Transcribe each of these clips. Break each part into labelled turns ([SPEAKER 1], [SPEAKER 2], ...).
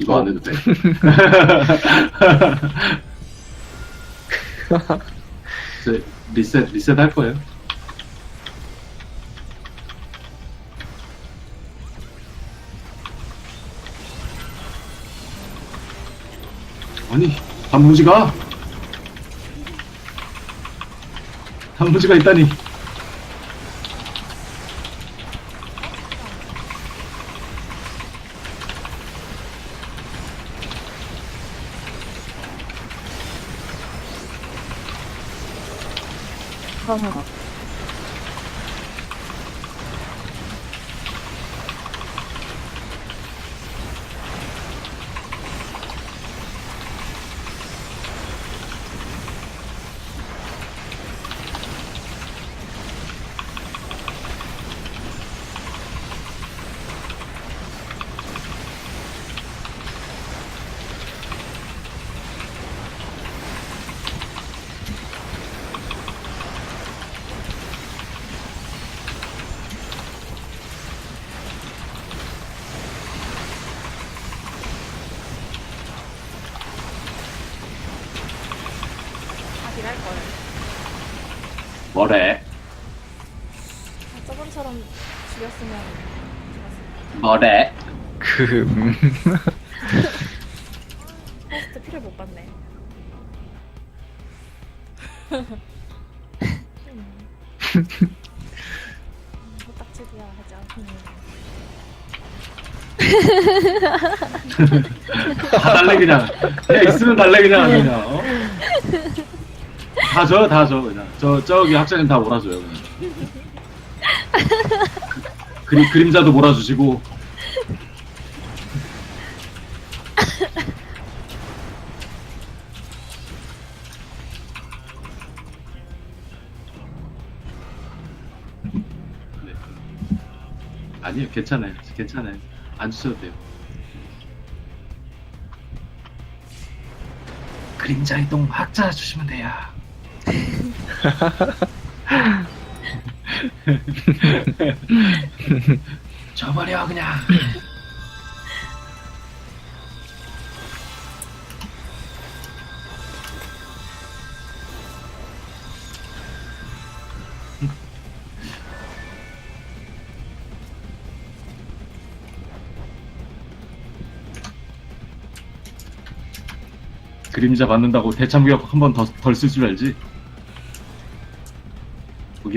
[SPEAKER 1] 이거 안 해도 돼. 이제 리셋 리셋 할 거예요. 아니 단무지가 단무지가 있다니.
[SPEAKER 2] 하하하.
[SPEAKER 3] 하긴 할 걸.
[SPEAKER 1] 뭐래
[SPEAKER 3] 아, 저번처럼 죽였으면 좋았을
[SPEAKER 1] 뭐래
[SPEAKER 2] 그, 음.
[SPEAKER 3] 테스트 피를 못 봤네. 음. 호딱지기야 하죠. 음.
[SPEAKER 1] 다 달래 그냥 그냥 있으면 달래 그냥 그냥 어? 다 줘, 다 줘, 그냥. 저, 저기 학자님 다 몰아줘요, 그냥. 그림, 그림자도 몰아주시고. 네. 아니요, 괜찮아요. 괜찮아요. 안 주셔도 돼요. 그림자 이동 학자 주시면 돼요. 줘버려 그냥. 그림자 받는다고 대참격 한번 더 덜 쓸 줄 알지?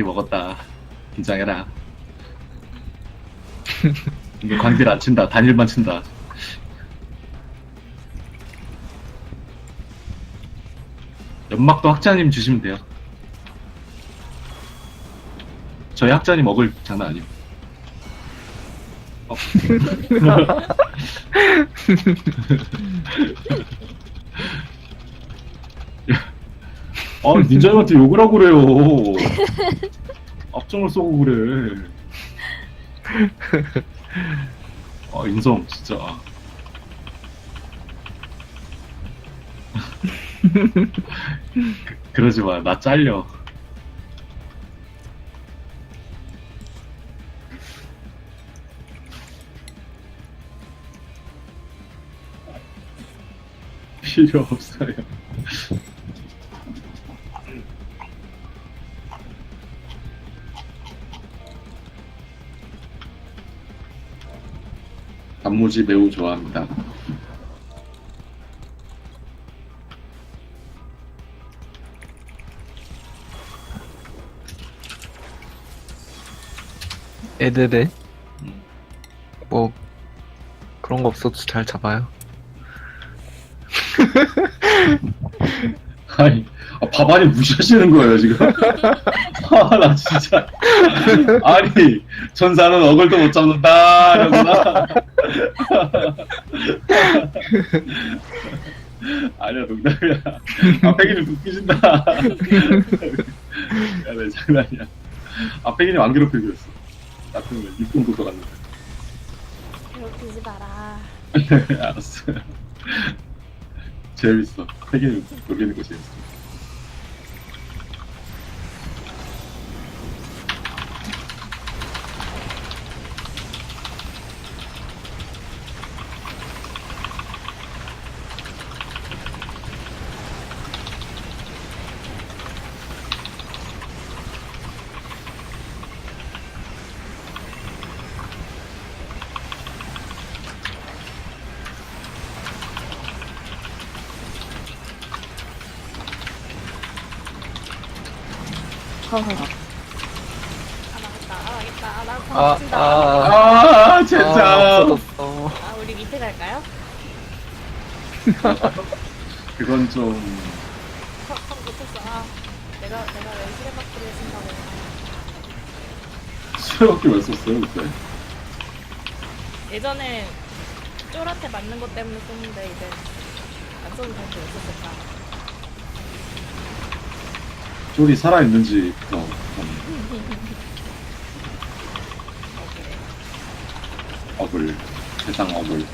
[SPEAKER 1] 먹었다. 긴장해라. 이거 광딜 안 친다. 단일만 친다. 연막도 학자님 주시면 돼요. 저희 학자님 먹을 장난 아니에요. 어. 아, 닌자님한테 욕을 하고 그래요. 앞정을 쏘고 그래. 아, 인성, 진짜. 그, 그러지 마, 나 잘려. 필요 없어요. 단무지 매우 좋아합니다.
[SPEAKER 2] 애들에 뭐 그런 거 없어도 잘 잡아요.
[SPEAKER 1] 아니, 아, 바바리 무시하시는 거예요, 지금? 아, 나 진짜. 아니, 천사는 어글도 못 잡는다, 이러구나. 아니야, 농담이야. 아, 백이님 웃기신다. 야, 내 장난이야. 아, 백이님 안 괴롭히고 있어. 나 그러면 육군도 돌았는데.
[SPEAKER 3] 괴롭히지 마라.
[SPEAKER 1] 알았어. 재밌어. 백이님 놀리는 거 재밌어.
[SPEAKER 3] 아 나겠다 아 나겠다 아, 나
[SPEAKER 2] 아,
[SPEAKER 3] 방친다
[SPEAKER 2] 아,
[SPEAKER 1] 아, 진짜.
[SPEAKER 2] 아, 없어졌어.
[SPEAKER 3] 아 우리 밑에 갈까요?
[SPEAKER 1] 그건 좀.
[SPEAKER 3] 턱, 턱 못했어 아 내가 내가 왜 시레바퀴를 쓴다고
[SPEAKER 1] 수영밖에 왜 썼어요, 그때?
[SPEAKER 3] 예전에 쫄한테 맞는 것 때문에 썼는데 이제 안 써도 될때 왜 썼을까
[SPEAKER 1] 쫄이 살아있는지, 어,
[SPEAKER 3] 오케이
[SPEAKER 1] 어글. 세상 어글.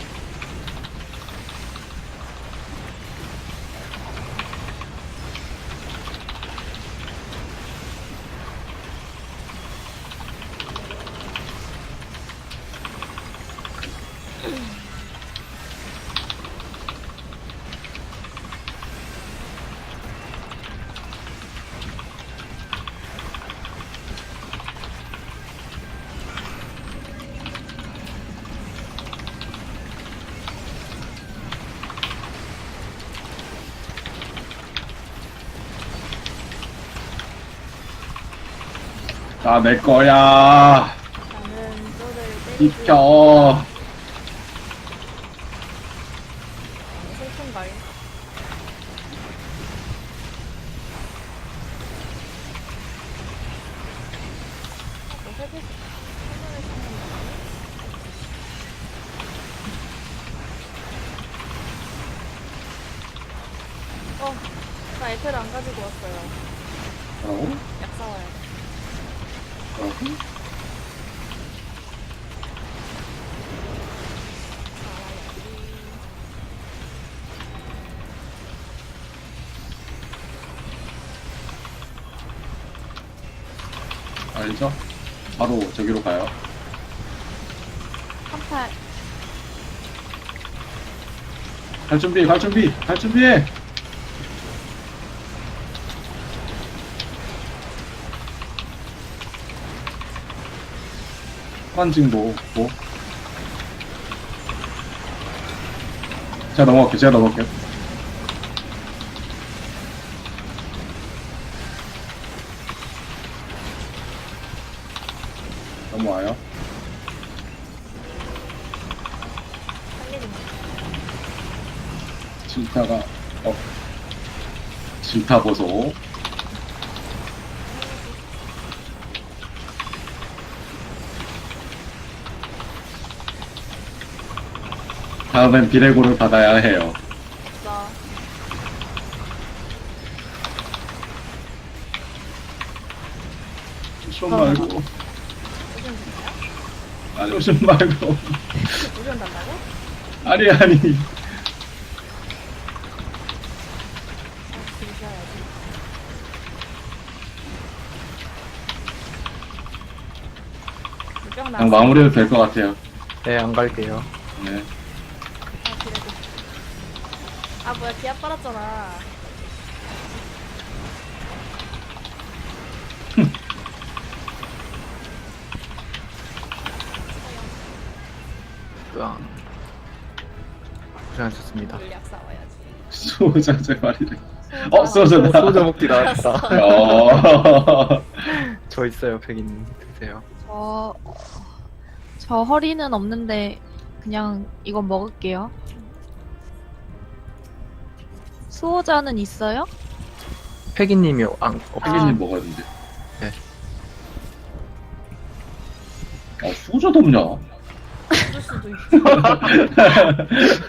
[SPEAKER 1] 아, 내 거야.
[SPEAKER 3] 나는
[SPEAKER 1] 비켜.
[SPEAKER 3] 어, 어, 어, 나 에페를 안 가지고 왔어요.
[SPEAKER 1] 뭐라고?
[SPEAKER 3] 사와야지.
[SPEAKER 1] 알죠? 바로 저기로 가요.
[SPEAKER 3] 한팔
[SPEAKER 1] 갈 준비, 갈 준비, 갈 준비 해! 환징 뭐, 뭐? 제가 넘어갈게요, 제가 넘어갈게요. 넘어와요. 질타가, 어, 질타 보소. 다음엔 비레고를 받아야 해요.
[SPEAKER 3] 나
[SPEAKER 1] 오션 말고. 아니, 오션 말고.
[SPEAKER 3] 오전 단다고?
[SPEAKER 1] 아니, 아니.
[SPEAKER 3] 아. 물병
[SPEAKER 1] 그냥
[SPEAKER 3] 나왔어.
[SPEAKER 1] 마무리해도 될 것 같아요.
[SPEAKER 2] 네, 안 갈게요.
[SPEAKER 1] 네.
[SPEAKER 3] 아, 뭐야, 기아 빨았잖아.
[SPEAKER 2] 으앙. 고생하셨습니다.
[SPEAKER 3] 물약 사와야지.
[SPEAKER 1] 소자 제발이래. 어, 소저다.
[SPEAKER 2] 소자 먹기 나왔다.
[SPEAKER 1] 야.
[SPEAKER 2] 저 있어요, 백인 드세요.
[SPEAKER 4] 저, 저 허리는 없는데 그냥 이건 먹을게요. 수호자는 있어요?
[SPEAKER 2] 백인님이 안, 없,
[SPEAKER 1] 펭귄님 먹어야 된대.
[SPEAKER 2] 네.
[SPEAKER 1] 어, 소저도 없냐?
[SPEAKER 3] 줄 수도 있어.